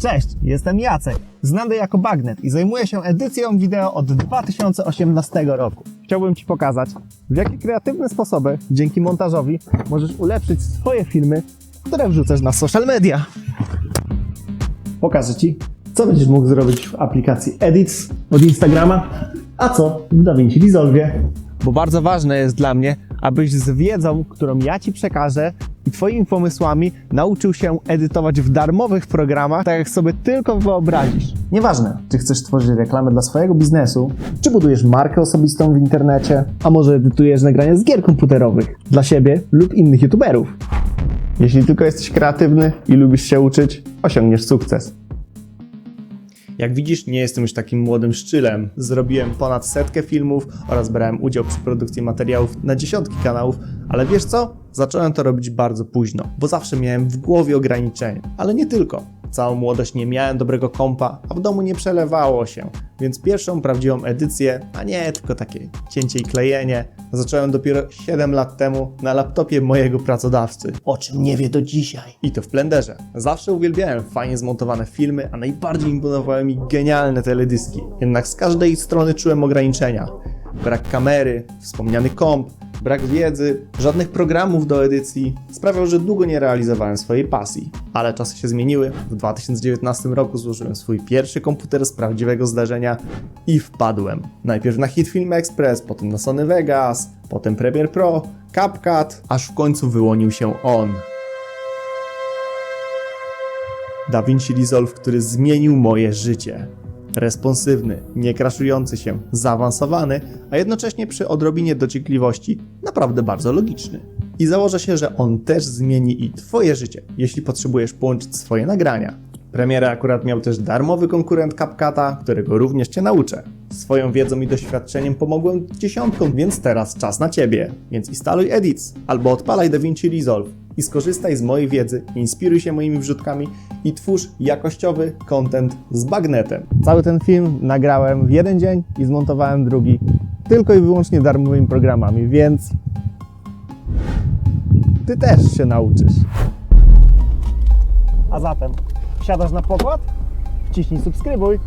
Cześć, jestem Jacek, znany jako Bagnet i zajmuję się edycją wideo od 2018 roku. Chciałbym Ci pokazać, w jakie kreatywne sposoby dzięki montażowi możesz ulepszyć swoje filmy, które wrzucasz na social media. Pokażę Ci, co będziesz mógł zrobić w aplikacji Edits od Instagrama, a co w DaVinci Resolve. Bo bardzo ważne jest dla mnie, abyś z wiedzą, którą ja Ci przekażę i Twoimi pomysłami nauczył się edytować w darmowych programach, tak jak sobie tylko wyobrazisz. Nieważne, czy chcesz tworzyć reklamę dla swojego biznesu, czy budujesz markę osobistą w internecie, a może edytujesz nagrania z gier komputerowych dla siebie lub innych youtuberów. Jeśli tylko jesteś kreatywny i lubisz się uczyć, osiągniesz sukces. Jak widzisz, nie jestem już takim młodym szczylem. Zrobiłem ponad setkę filmów oraz brałem udział przy produkcji materiałów na dziesiątki kanałów, ale wiesz co? Zacząłem to robić bardzo późno, bo zawsze miałem w głowie ograniczenia. Ale nie tylko. Całą młodość nie miałem dobrego kompa, a w domu nie przelewało się, więc pierwszą prawdziwą edycję, a nie tylko takie cięcie i klejenie, zacząłem dopiero 7 lat temu na laptopie mojego pracodawcy. O czym nie wie do dzisiaj. I to w Blenderze. Zawsze uwielbiałem fajnie zmontowane filmy, a najbardziej imponowały mi genialne teledyski. Jednak z każdej strony czułem ograniczenia. Brak kamery, wspomniany komp, brak wiedzy, żadnych programów do edycji sprawiał, że długo nie realizowałem swojej pasji. Ale czasy się zmieniły. W 2019 roku złożyłem swój pierwszy komputer z prawdziwego zdarzenia i wpadłem. Najpierw na Hitfilm Express, potem na Sony Vegas, potem Premiere Pro, CapCut, aż w końcu wyłonił się on. DaVinci Resolve, który zmienił moje życie. Responsywny, nie kraszujący się, zaawansowany, a jednocześnie przy odrobinie dociekliwości naprawdę bardzo logiczny. I założę się, że on też zmieni i Twoje życie, jeśli potrzebujesz połączyć swoje nagrania. Premiera akurat miał też darmowy konkurent CapCuta, którego również Cię nauczę. Swoją wiedzą i doświadczeniem pomogłem dziesiątkom, więc teraz czas na Ciebie. Więc instaluj Edits albo odpalaj DaVinci Resolve i skorzystaj z mojej wiedzy, inspiruj się moimi wrzutkami i twórz jakościowy content z bagnetem. Cały ten film nagrałem w jeden dzień i zmontowałem drugi tylko i wyłącznie darmowymi programami, więc Ty też się nauczysz. A zatem wsiadasz na pokład? Wciśnij subskrybuj